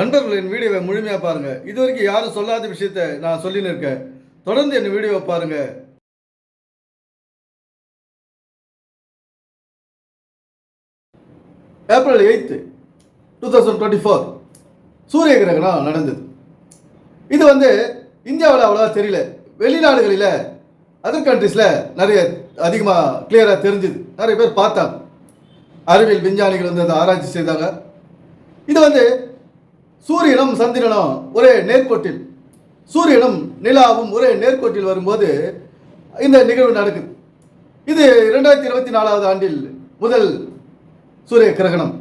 நண்பர்கள் என் வீடியோவை முழுமையாக பாருங்கள் இது வரைக்கும் யாரும் சொல்லாத விஷயத்த நான் சொல்லின்னு இருக்கேன் தொடர்ந்து என் வீடியோவை பாருங்கள் April eight two thousand twenty four சூரிய கிரகணம் நடந்தது. இது வந்து இந்தியாவில் அவ்வளோவா தெரியல. வெளிநாடுகளில் அதர் கண்ட்ரிஸில் நிறைய அதிகமாக கிளியராக தெரிஞ்சுது. நிறைய பேர் பார்த்தாங்க. அறிவியல் விஞ்ஞானிகள் வந்து அதை ஆராய்ச்சி செய்தாங்க. இது வந்து சூரியனும் சந்திரனும் ஒரே நேர்கோட்டில். சூரியனும் நிலாவும் ஒரே நேர்கோட்டில் வரும்போது இந்த நிகழ்வு நடக்குது. இது இரண்டாயிரத்தி இருபத்தி நாலாவது ஆண்டில் முதல் சூரிய கிரகணம்.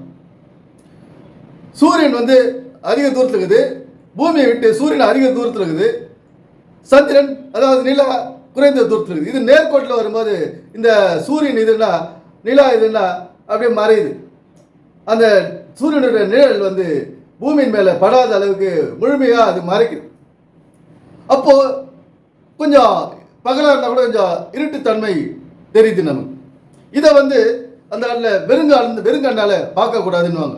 சூரியன் வந்து அதிக தூரத்தில் இருக்குது. பூமியை விட்டு சூரியன் அதிக தூரத்தில் இருக்குது. சந்திரன் அதாவது நிலா குறைந்த தூரத்தில் இருக்குது. இது நேர்கோட்டில் வரும்போது இந்த சூரியன் இதுன்னா நிலா இதுன்னா அப்படியே மறையுது. அந்த சூரியனுடைய நிழல் வந்து பூமியின் மேலே படாத அளவுக்கு முழுமையாக அது மறைக்குது. அப்போது கொஞ்சம் பகலாக இருந்தால் கூட கொஞ்சம் இருட்டுத்தன்மை தெரியுது நமக்கு. இதை வந்து அந்த நாளில் வெறுங்கால் வெறுங்கண்ணால் பார்க்கக்கூடாதுன்னுவாங்க.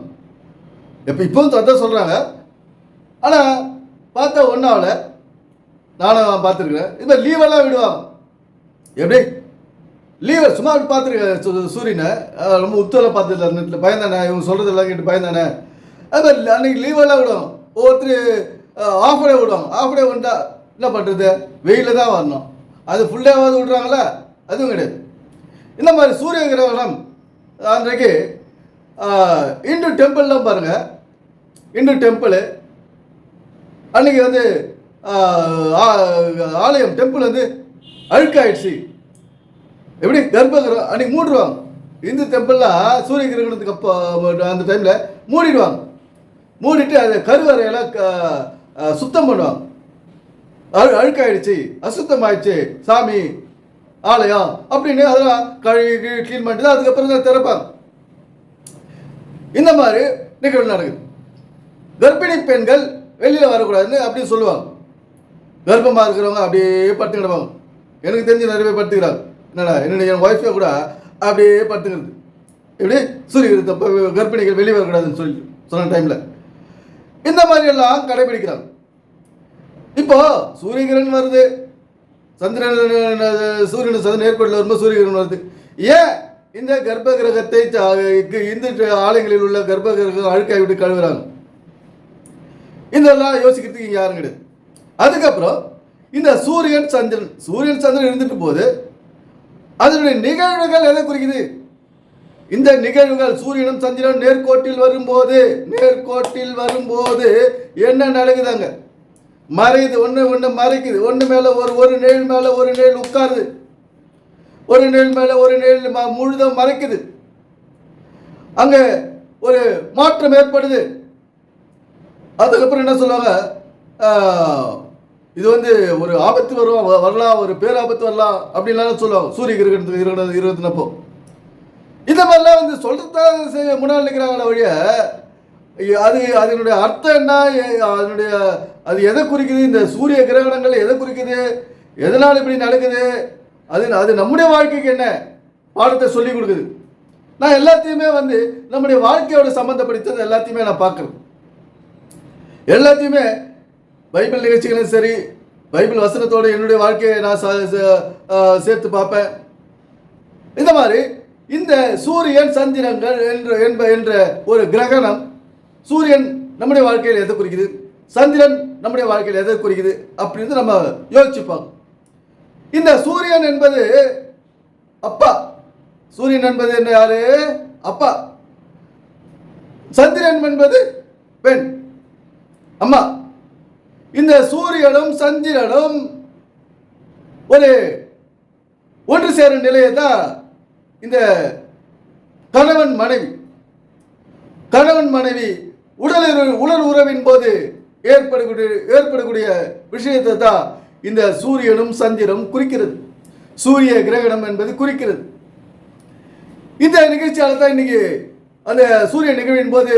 இப்போ இப்போவும் அதான் சொல்கிறாங்க ஆனால் பார்த்தா ஒன்றாவில் நானும் பார்த்துருக்குறேன். இப்போ லீவெல்லாம் விடுவாங்க. எப்படி? லீவை சும்மா அப்படி பார்த்துருக்கேன் சூரியனை ரொம்ப உத்தரவில் பார்த்ததில்ல அந்த பயந்தானே? இவங்க சொல்கிறதெல்லாம் கேட்டு பயந்தானே? அது மாதிரி அன்னைக்கு லீவெல்லாம் விடும். ஒவ்வொருத்தர் ஆஃப் டே விடும். ஆஃப் டே வந்துட்டா என்ன பண்ணுறது வெயிலில் தான் வரணும். அது ஃபுல் டேவாவது விட்றாங்களா அதுவும் கிடையாது. இந்த மாதிரி சூரிய கிரகணம் அன்றைக்கு இந்து டெம்பிள்லாம் பாருங்கள் இந்து டெம்பிள் அன்னைக்கு வந்து ஆலயம் டெம்பிள் வந்து அழுக்காயிடுச்சு. எப்படி? கர்ப்பகிரகம் அன்னைக்கு மூடுவாங்க இந்து டெம்பிள்லாம் சூரிய கிரகணத்துக்கு அப்போ அந்த டைமில் மூடிடுவாங்க. மூடிட்டு அதை கருவறையெல்லாம் க- சுத்தம் பண்ணுவாங்க. அழு அழுக்காயிடுச்சு அசுத்தம் ஆயிடுச்சு சாமி ஆலயம் அப்படின்னு அதெல்லாம் கழுவி க்ளீன் பண்ணிட்டு தான் அதுக்கப்புறம் தான் திறப்பாங்க. இந்த மாதிரி நிகழ்வு நடக்குது. கர்ப்பிணி பெண்கள் வெளியில் வரக்கூடாதுன்னு அப்படின்னு சொல்லுவாங்க. கர்ப்பமாக இருக்கிறவங்க அப்படியே படுத்து கிடப்பாங்க. எனக்கு தெரிஞ்சு நிறைய பேர் படுத்துக்கிறாங்க. என்னடா என்னுடைய என் ஒய்ஃபே கூட அப்படியே படுத்துக்கிறது. எப்படி? சூரிய கர்ப்பிணிகள் வெளியே வரக்கூடாதுன்னு சொல்லி சொன்ன டைமில் இந்த மாதிரி எல்லாம் கடைபிடிக்கிறாங்க. இப்போ சூரியகிரன் வருது. சந்திரன் சூரியன் சந்திரன் நேர்கோட்டில் வரும்போது சூரியகிரன் வருது. ஏன் இந்த கர்ப்ப கிரகத்தை இந்து ஆலயங்களில் உள்ள கர்ப்ப கிரகம் அழுக்காய் விட்டு கழுவுறாங்க? இதெல்லாம் யோசிக்கிறதுக்கு யாரும் கிடையாது. அதுக்கப்புறம் இந்த சூரியன் சந்திரன் சூரியன் சந்திரன் இருந்துட்டு போது அதனுடைய நிகழ்வுகள் எதை குறிக்குது? இந்த நிகழ்வுகள் சூரியனும் சந்திரனும் நேர்கோட்டில் வரும்போது நேர்கோட்டில் வரும்போது என்ன நடக்குதாங்க? மறையுது ஒன்று ஒன்று மறைக்குது. ஒன்று மேலே ஒரு ஒரு நிழல் மேலே ஒரு நிழல் உட்காருது. ஒரு நிழல் மேலே ஒரு நிழல் ம- முழுதும் மறைக்குது. அங்கே ஒரு மாற்றம் ஏற்படுது. அதுக்கப்புறம் என்ன சொல்லுவாங்க? இது வந்து ஒரு ஆபத்து வரும்? வரலாம் ஒரு பேராபத்து வரலாம் அப்படின்லாம் சொல்லுவாங்க. சூரிய கிரகணத்துக்கு இருபது இருபத்தினப்போ இந்த மாதிரிலாம் வந்து சொல்கிறதா முன்னாள் நிற்கிறாங்களே ஒழிய அது அதனுடைய அர்த்தம் என்ன? அதனுடைய அது எதை குறிக்குது? இந்த சூரிய கிரகணங்கள் எதை குறிக்குது? எதனால் இப்படி நடக்குது? அது அது நம்முடைய வாழ்க்கைக்கு என்ன? பாடத்தை சொல்லி கொடுக்குது. நான் எல்லாத்தையுமே வந்து நம்முடைய வாழ்க்கையோட சம்மந்தப்படுத்தது எல்லாத்தையுமே நான் பார்க்குறேன் எல்லாத்தையுமே பைபிள் நிகழ்ச்சிகளும் சரி பைபிள் வசனத்தோட என்னுடைய வாழ்க்கையை நான் சேர்த்து பார்ப்பேன். இந்த மாதிரி இந்த சூரியன் சந்திரங்கள் என்று என்ப என்ற ஒரு கிரகணம் சூரியன் நம்முடைய வாழ்க்கையில் எதை குறிக்குது? சந்திரன் நம்முடைய வாழ்க்கையில் எதை குறிக்குது? அப்படின்னு நம்ம யோசிச்சுப்பாங்க. இந்த சூரியன் என்பது அப்பா. சூரியன் என்பது என்ன யாரு? அப்பா. சந்திரன் என்பது பெண். அம்மா. இந்த சூரியனும் சந்திரனும் ஒரு ஒன்று சேரும் நிலையை தான் இந்த கணவன் மனைவி கணவன் மனைவி உடல் உடல் உறவின் போது ஏற்படக்கூடிய ஏற்படக்கூடிய விஷயத்தை தான் இந்த சூரியனும் சந்திரனும் குறிக்கிறது. சூரிய கிரகணம் என்பது குறிக்கிறது. இந்த நிகழ்ச்சியால் தான் இன்னைக்கு அந்த சூரிய நிகழ்வின் போது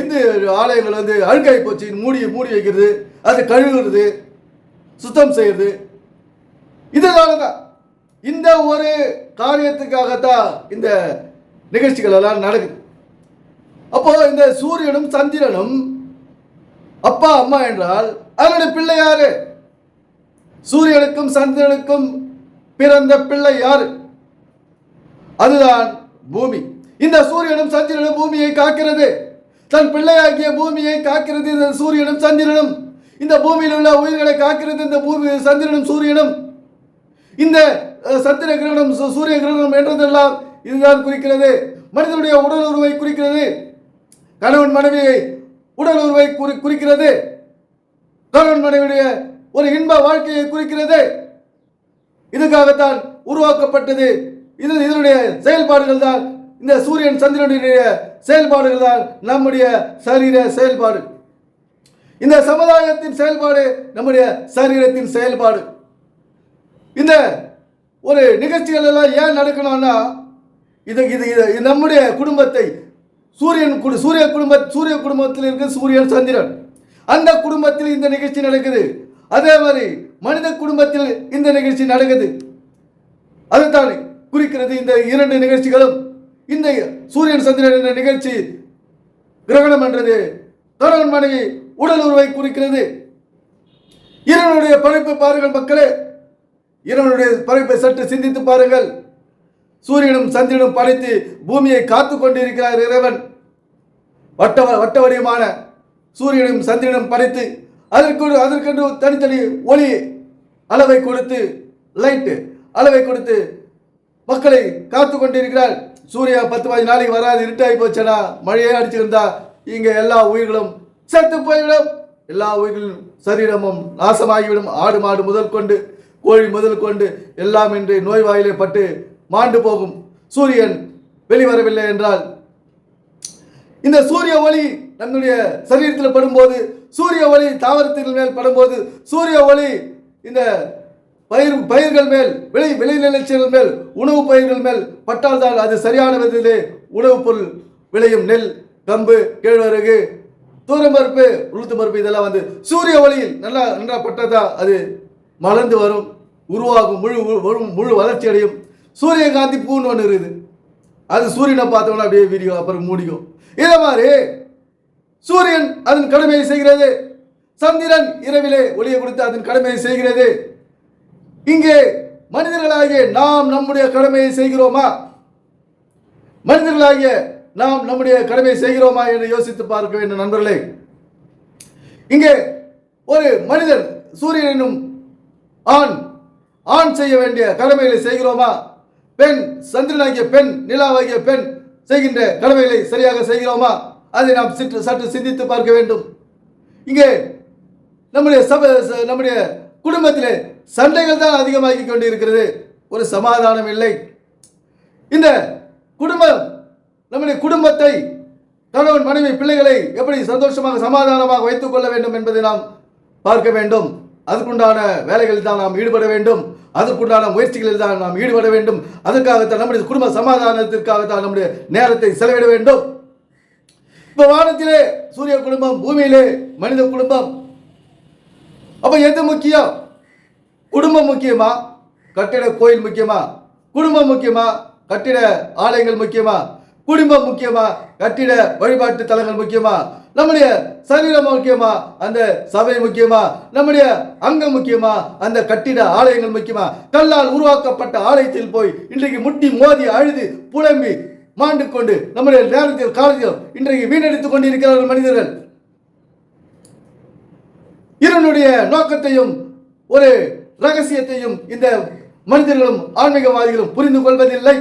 இந்து ஆலயங்கள் வந்து அழுக்காய் போச்சு. மூடி மூடி வைக்கிறது அது கழுவுறது சுத்தம் செய்யறது. இதனால தான் இந்த ஒரு காரியத்துக்காகத்தான் இந்த நிகழ்ச்சிகள் எல்லாம் நடக்குது. அப்போ இந்த சூரியனும் சந்திரனும் அப்பா அம்மா என்றால் அதனுடைய பிள்ளை யாரு? சூரியனுக்கும் சந்திரனுக்கும் பிறந்த பிள்ளை யாரு? அதுதான் பூமி. இந்த சூரியனும் சந்திரனும் பூமியை காக்கிறது. தன் பிள்ளையாகிய பூமியை காக்கிறது இந்த சூரியனும் சந்திரனும். இந்த பூமியில் உள்ள உயிர்களை காக்கிறது இந்த பூமி சந்திரனும் சூரியனும். இந்த சந்திர கிரகணம் சூரிய கிரகணம் என்றதெல்லாம் இதுதான் குறிக்கிறது. மனிதனுடைய உடல் உருவை குறிக்கிறது. கணவன் மனைவியை உடல் உருவை குறி குறிக்கிறது. கணவன் மனைவியுடைய ஒரு இன்ப வாழ்க்கையை குறிக்கிறது. இதுக்காகத்தான் உருவாக்கப்பட்டது. இது இதனுடைய செயல்பாடுகள் தான். இந்த சூரியன் சந்திரனுடைய செயல்பாடுகள் தான் நம்முடைய சரீர செயல்பாடு. இந்த சமுதாயத்தின் செயல்பாடு நம்முடைய சரீரத்தின் செயல்பாடு. இந்த ஒரு நிகழ்ச்சிகள் எல்லாம் ஏன் நடக்கணும்னா இது இது இது நம்முடைய குடும்பத்தை சூரியன் குடு சூரிய குடும்ப சூரிய குடும்பத்தில் இருக்க சூரியன் சந்திரன். அந்த குடும்பத்தில் இந்த நிகழ்ச்சி நடக்குது. அதே மாதிரி மனித குடும்பத்தில் இந்த நிகழ்ச்சி நடக்குது. அதுதான் குறிக்கிறது இந்த இரண்டு நிகழ்ச்சிகளும். இந்த சூரியன் சந்திரன் என்ற நிகழ்ச்சி கிரகணம் என்றது கணவன் மனைவி உடல் உருவை குறிக்கிறது. இறைவனுடைய படைப்பை பாருங்கள் மக்களே. இரவனுடைய படைப்பை சற்று சிந்தித்து பாருங்கள். சூரியனும் சந்திரனும் படைத்து பூமியை காத்து கொண்டிருக்கிறார் இறைவன். வட்ட வட்ட வடிவமான சூரியனும் சந்திரனும் படைத்து அதற்கு அதற்கென்று தனித்தனி ஒளி அளவை கொடுத்து லைட்டு அளவை கொடுத்து மக்களை காத்து கொண்டிருக்கிறார். சூர்யா பத்து பதினஞ்சு நாளைக்கு வராது இருட்டாகி போச்சடா. மழையே அடிச்சிருந்தா இங்கே எல்லா உயிர்களும் செத்து போய்விடும். எல்லா உயிர்களும் சரீரமும் நாசமாகிவிடும். ஆடு மாடு முதல் கொண்டு கோழி முதல் கொண்டு எல்லாம் இன்று நோய் வாயிலே பட்டு மாண்டு போகும். சூரியன் வெளிவரவில்லை என்றால் இந்த சூரிய ஒளி நம்முடைய சரீரத்தில் படும்போது சூரிய ஒளி தாவரத்தின் மேல் படும்போது சூரிய ஒளி இந்த பயிர் பயிர்கள் மேல் விளை விளைநிலச்சல் மேல் உணவு பயிர்கள் மேல் பட்டால்தான் அது சரியான விதத்திலே உணவுப் பொருள் விளையும். நெல் கம்பு கேழ்வரகு தூரம் பருப்பு உளுத்து பருப்பு இதெல்லாம் வந்து சூரிய ஒளியில் நல்லா நன்றாக பட்டதா அது? மலர்ந்து வரும் உருவாகும் முழு முழு முழு வளர்ச்சி அடையும். சூரியகாந்தி பூன்னு ஒன்று இருக்குது. அது சூரியனை பார்த்தோம்னா அப்படியே விரியும் அப்புறம் மூடிக்கும். இதே மாதிரி சூரியன் அதன் கடமையை செய்கிறது. சந்திரன் இரவிலே ஒளியை கொடுத்து அதன் கடமையை செய்கிறது. இங்கே மனிதர்களாகிய நாம் நம்முடைய கடமையை செய்கிறோமா? மனிதர்களாகிய நாம் நம்முடைய கடமையை செய்கிறோமா என்று யோசித்து பார்க்க வேண்டும் நண்பர்களே. இங்கே ஒரு மனிதன் சூரியன் என்னும் ஆண் ஆண் செய்ய வேண்டிய கடமைகளை செய்கிறோமா? பெண் சந்திரனாகிய பெண் நிலாவாகிய பெண் செய்கின்ற கடமைகளை சரியாக செய்கிறோமா? அதை நாம் சிற்று சற்று சிந்தித்து பார்க்க வேண்டும். இங்கே நம்முடைய சப ச- நம்முடைய குடும்பத்திலே சண்டைகள் தான் அதிகமாகி கொண்டு இருக்கிறது ஒரு சமாதானம் இல்லை. இந்த குடும்பம் நம்முடைய குடும்பத்தை கணவன் மனைவி பிள்ளைகளை எப்படி சந்தோஷமாக சமாதானமாக வைத்துக் கொள்ள வேண்டும் என்பதை நாம் பார்க்க வேண்டும். அதற்குண்டான வேலைகளில் தான் நாம் ஈடுபட வேண்டும். அதற்குண்டான முயற்சிகளில் தான் நாம் ஈடுபட வேண்டும். அதற்காகத்தான் நம்முடைய குடும்ப சமாதானத்திற்காகத்தான் நம்முடைய நேரத்தை செலவிட வேண்டும். இப்ப வானத்திலே சூரிய குடும்பம் பூமியிலே மனித குடும்பம். அப்ப எது முக்கியம்? குடும்பம் முக்கியமா? கட்டிட கோயில் முக்கியமா? குடும்பம் முக்கியமா? கட்டிட ஆலயங்கள் முக்கியமா? குடும்பம் முக்கியமா? கட்டிட வழிபாட்டு தலங்கள் முக்கியமா? நம்முடைய சரீரம் முக்கியமா? அந்த சபை முக்கியமா? நம்முடைய அங்கம் முக்கியமா? அந்த கட்டிட ஆலயங்கள் முக்கியமா? கல்லால் உருவாக்கப்பட்ட ஆலயத்தில் போய் இன்றைக்கு முட்டி மோதி அழுது புலம்பி மாண்டு கொண்டு நம்முடைய நேரத்தில் காலத்தில் இன்றைக்கு வீணடித்துக் கொண்டிருக்கிறார்கள் மனிதர்கள். இவனுடைய நோக்கத்தையும் ஒரு ரகசியத்தையும் இந்த மனிதர்களும் ஆன்மீகவாதிகளும் புரிந்து கொள்வதில்லை.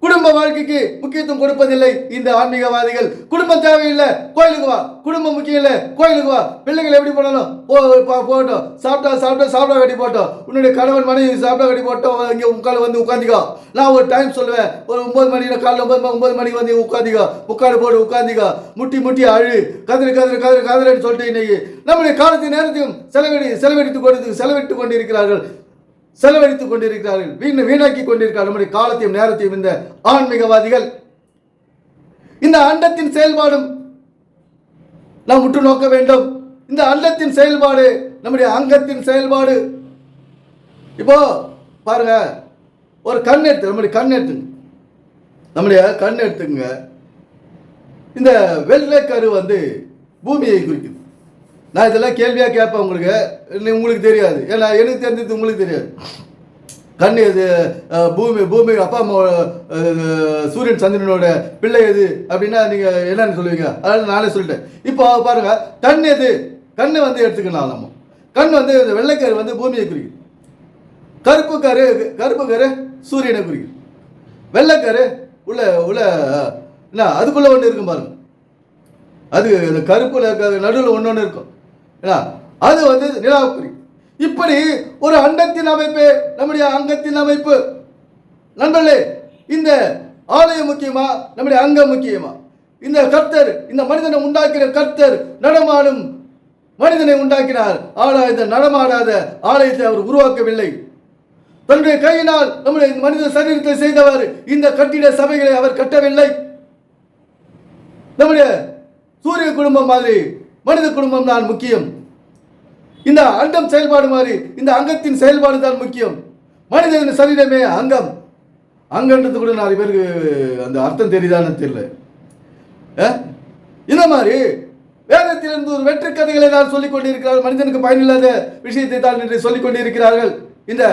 குடும்ப வாழ்க்கைக்கு முக்கியத்துவம் கொடுப்பதில்லை. இந்த ஆன்மீகவாதிகள் குடும்பம் தேவையில்லை கோயிலுக்கு வா. குடும்பம் முக்கியம் இல்லை கோயிலுக்கு வா. பிள்ளைகள் எப்படி போனாலும் ஓ போகட்டும். சாப்பிட்டா சாப்பிட்டா சாப்பிட கட்டி போட்டோம் உன்னுடைய கணவன் மனைவி சாப்பிட வெட்டி போட்டோம் இங்கே உட்காந்து வந்து உட்காந்துக்கோ நான் ஒரு டைம் சொல்லுவேன். ஒரு ஒன்பது மணிக்கு காலைல ஒன்பது மணி- ஒன்பது மணிக்கு வந்து உட்காந்துக்கோ உட்காந்து போட்டு உட்காந்துக்கோ முட்டி முட்டி அழு. கதிரு கதிரு கதிரு கதிரன்னு சொல்லிட்டு இன்னைக்கு நம்முடைய காலத்தின் நேரத்தையும் செலவழி செலவழித்து கொண்டு செலவிட்டு கொண்டிருக்கிறார்கள். செலவழித்துக் கொண்டிருக்கிறார்கள். வீண் வீணாக்கி கொண்டிருக்கிறார் நம்முடைய காலத்தையும் நேரத்தையும் இந்த ஆன்மீகவாதிகள். இந்த அண்டத்தின் செயல்பாடும் நாம் உற்று நோக்க வேண்டும். இந்த அண்டத்தின் செயல்பாடு நம்முடைய அங்கத்தின் செயல்பாடு. இப்போ பாருங்க ஒரு கண் எடுத்து நம்முடைய கண் எடுத்துங்க. நம்முடைய கண் எடுத்துங்க. இந்த வெள்ளை கரு வந்து பூமியை குறிக்குது. நான் இதெல்லாம் கேள்வியாக கேட்பேன் உங்களுக்கு. உங்களுக்கு தெரியாது. ஏன்னா எனக்கு தெரிஞ்சது உங்களுக்கு தெரியாது. கண் எது பூமி பூமி அப்பா அம்மா சூரியன் சந்திரனோட பிள்ளை எது அப்படின்னா நீங்கள் என்னன்னு சொல்லுவீங்க? அதனால நானே சொல்லிட்டேன். இப்போ பாருங்க கண் எது? கண்ணை வந்து எடுத்துக்கலாம் நம்ம. கண் வந்து வெள்ளைக்கரு வந்து பூமியை குறிக்குது. கருப்பு கரு கருப்பு கரு சூரியனை குறிக்குது. வெள்ளைக்கரு உள்ள உள்ள என்ன அதுக்குள்ளே ஒன்று இருக்கும் பாருங்க. அது கருப்பில் நடுவில் ஒன்று ஒன்று இருக்கும். அது வந்து நிலாவுக்குறி. இப்படி ஒரு அண்டத்தின் அமைப்பு நம்முடைய அங்கத்தின் அமைப்பு. நண்பர்களே இந்த ஆலயம் முக்கியமா? நம்முடைய அங்கம் முக்கியமா? இந்த கர்த்தர் இந்த மனிதனை உண்டாக்கிற கர்த்தர் நடமாடும் மனிதனை உண்டாக்கினார். ஆனால் இந்த நடமாடாத ஆலயத்தை அவர் உருவாக்கவில்லை. தன்னுடைய கையினால் நம்முடைய மனித சரீரத்தை செய்தவர் இந்த கட்டிட சபைகளை அவர் கட்டவில்லை. நம்முடைய சூரிய குடும்பம் மாதிரி மனித குடும்பம் தான் முக்கியம். இந்த அண்டம் செயல்பாடு மாதிரி இந்த அங்கத்தின் செயல்பாடு தான் முக்கியம். மனிதனின் சரீரமே அங்கம். அங்கன்றது கூட நிறைய பேருக்கு அந்த அர்த்தம் தெரியுதான்னு தெரியல. இந்த மாதிரி வேதத்திலிருந்து ஒரு வெற்றி கதைகளை தான் சொல்லிக் கொண்டிருக்கிறார்கள். மனிதனுக்கு பயனில்லாத விஷயத்தை தான் என்று சொல்லிக் கொண்டிருக்கிறார்கள். இந்த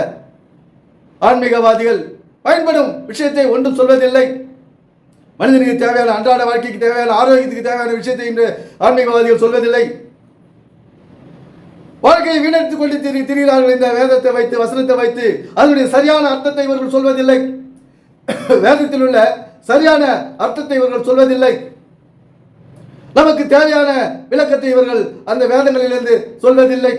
ஆன்மீகவாதிகள் பயன்படும் விஷயத்தை ஒன்றும் சொல்வதில்லை. மனிதனுக்கு தேவையான அன்றாட வாழ்க்கைக்கு தேவையான ஆரோக்கியத்துக்கு தேவையான விஷயத்தை இன்று ஆன்மீகவாதிகள் சொல்வதில்லை. வாழ்க்கையை வீணடித்துக் கொண்டு திரி திரிகிறார்கள் இந்த வேதத்தை வைத்து வசனத்தை வைத்து அதனுடைய சரியான அர்த்தத்தை இவர்கள் சொல்வதில்லை. வேதத்தில் உள்ள சரியான அர்த்தத்தை இவர்கள் சொல்வதில்லை. நமக்கு தேவையான விளக்கத்தை இவர்கள் அந்த வேதங்களிலிருந்து சொல்வதில்லை.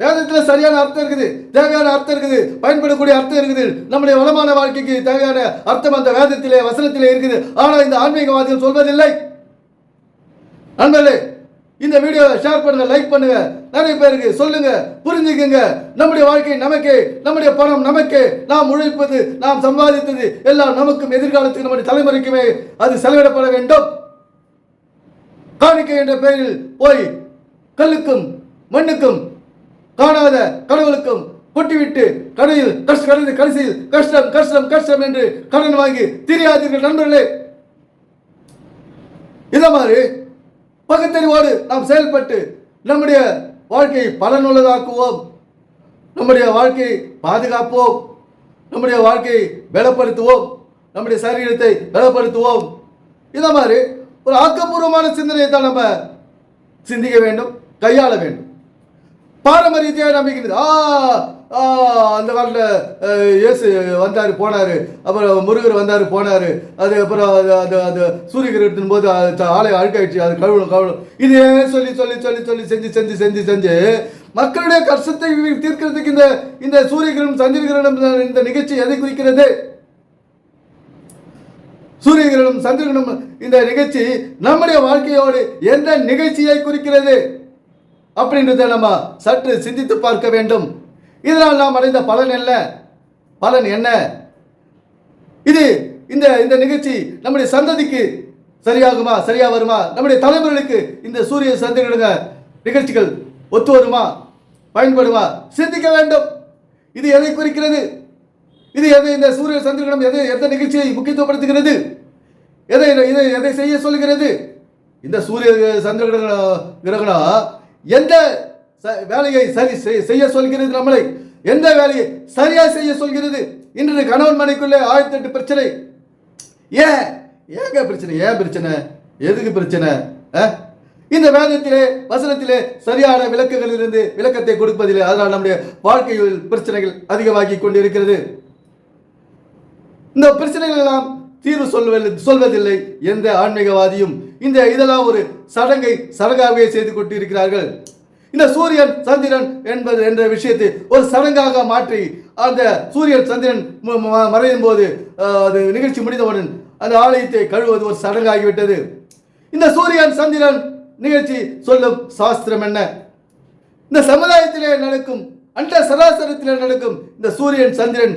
வேதத்தில் சரியான அர்த்தம் இருக்குது தேவையான அர்த்தம் இருக்குது பயன்படக்கூடிய அர்த்தம் இருக்குது. நம்முடைய வளமான வாழ்க்கைக்கு தேவையான அர்த்தம் அந்த வேதத்திலே வசனத்திலே இருக்குது. ஆனால் இந்த ஆன்மீகவாதிகள் சொல்வதில்லை. நண்பர்களே இந்த வீடியோவை ஷேர் பண்ணுங்க லைக் பண்ணுங்க. நிறைய பேருக்கு சொல்லுங்க புரிஞ்சுக்குங்க. நம்முடைய வாழ்க்கை நமக்கே நம்முடைய பணம் நமக்கே. நாம் உழைப்பது நாம் சம்பாதித்தது எல்லாம் நமக்கும் எதிர்காலத்துக்கு நம்முடைய தலைமுறைக்குமே அது செலவிடப்பட வேண்டும். காணிக்கை என்ற பெயரில் போய் கல்லுக்கும் மண்ணுக்கும் காணாத கடவுளுக்கும் கொட்டிவிட்டு கடையில் கஷ்ட கடையில் கடைசியில் கஷ்டம் கஷ்டம் கஷ்டம் என்று கடன் வாங்கி தெரியாதீர்கள் நண்பர்களே. இந்த மாதிரி பகுத்தறிவோடு நாம் செயல்பட்டு நம்முடைய வாழ்க்கையை பலனுள்ளதாக்குவோம். நம்முடைய வாழ்க்கையை பாதுகாப்போம். நம்முடைய வாழ்க்கையை பலப்படுத்துவோம். நம்முடைய சரீரத்தை பலப்படுத்துவோம். இந்த மாதிரி ஒரு ஆக்கப்பூர்வமான சிந்தனையை தான் நம்ம சிந்திக்க வேண்டும் கையாள வேண்டும். பாரம்பரியத்தையாக நம்பிக்கிறது ஆ அந்த காலத்தில் இயேசு வந்தார் போனார். அப்புறம் முருகர் வந்தார் போனார். அது அப்புறம் அது அது அது சூரிய போது அது ஆலயம் அழுக்காயிடுச்சு. அது கழுவணும் கழுவணும். இதே சொல்லி சொல்லி சொல்லி சொல்லி செஞ்சு செஞ்சு செஞ்சு செஞ்சு மக்களுடைய கஷ்டத்தை தீர்க்கிறதுக்கு இந்த இந்த சூரிய கிரகணம் இந்த நிகழ்ச்சி எதை குறிக்கிறது? சூரிய கிரகணம் இந்த நிகழ்ச்சி நம்முடைய வாழ்க்கையோடு எந்த நிகழ்ச்சியை குறிக்கிறது? அப்படின்றத நம்ம சற்று சிந்தித்து பார்க்க வேண்டும். இதனால் நாம் அடைந்த பலன் என்ன? பலன் என்ன? இது இந்த இந்த நிகழ்ச்சி நம்முடைய சந்ததிக்கு சரியாகுமா? சரியா வருமா? நம்முடைய தலைமுறைகளுக்கு இந்த சூரிய சந்திரனுங்க நிகழ்ச்சிகள் ஒத்து வருமா? பயன்படுமா? சிந்திக்க வேண்டும். இது எதை குறிக்கிறது? இது எதை இந்த சூரிய சந்திரகிரகம் எதை எந்த நிகழ்ச்சியை முக்கியத்துவப்படுத்துகிறது? எதை இதை எதை செய்ய சொல்கிறது? இந்த சூரிய சந்திர கிரகணம் கிரகணம் எந்த வேலையை சரி செய்- செய்ய சொல்கிறது நம்மளை? எந்த வேலையை சரியா செய்ய சொல்கிறது? இன்று கணவன் மனைக்குள்ளே ஆயிரத்தி எட்டு பிரச்சனை. ஏன்? ஏங்க பிரச்சனை? ஏன் பிரச்சனை? எதுக்கு பிரச்சனை? இந்த வேதத்திலே வசனத்திலே சரியான விளக்குகளிலிருந்து விளக்கத்தை கொடுப்பதில்லை அதனால் நம்முடைய வாழ்க்கையில் பிரச்சனைகள் அதிகமாகி கொண்டிருக்கிறது. இந்த பிரச்சனைகள் எல்லாம் தீர்வு சொல்வதில்லை சொல்வதில்லை எந்த ஆன்மீகவாதியும் இந்த இதெல்லாம் ஒரு சடங்கை சடங்காகவே செய்து கொண்டிருக்கிறார்கள். இந்த சூரியன் சந்திரன் என்பது என்ற விஷயத்தை ஒரு சடங்காக மாற்றி அந்த சூரியன் சந்திரன் மறையும் போது அது நிகழ்ச்சி முடிந்தவுடன் அந்த ஆலயத்தை கழுவது ஒரு சடங்காகிவிட்டது. இந்த சூரியன் சந்திரன் நிகழ்ச்சி சொல்லும் சாஸ்திரம் என்ன? இந்த சமுதாயத்திலே நடக்கும் அண்ட சராசரத்திலே நடக்கும் இந்த சூரியன் சந்திரன்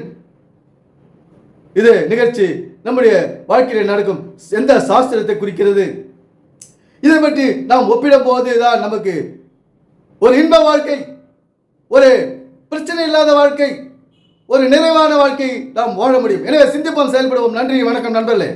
இது நிகழ்ச்சி நம்முடைய வாழ்க்கையில் நடக்கும் எந்த சாஸ்திரத்தை குறிக்கிறது? இதை பற்றி நாம் ஒப்பிடும் போது தான் நமக்கு ஒரு இன்ப வாழ்க்கை ஒரு பிரச்சனை இல்லாத வாழ்க்கை ஒரு நிறைவான வாழ்க்கை நாம் வாழ முடியும். எனவே சிந்திப்போம் செயல்படுவோம். நன்றி வணக்கம் நண்பர்களே.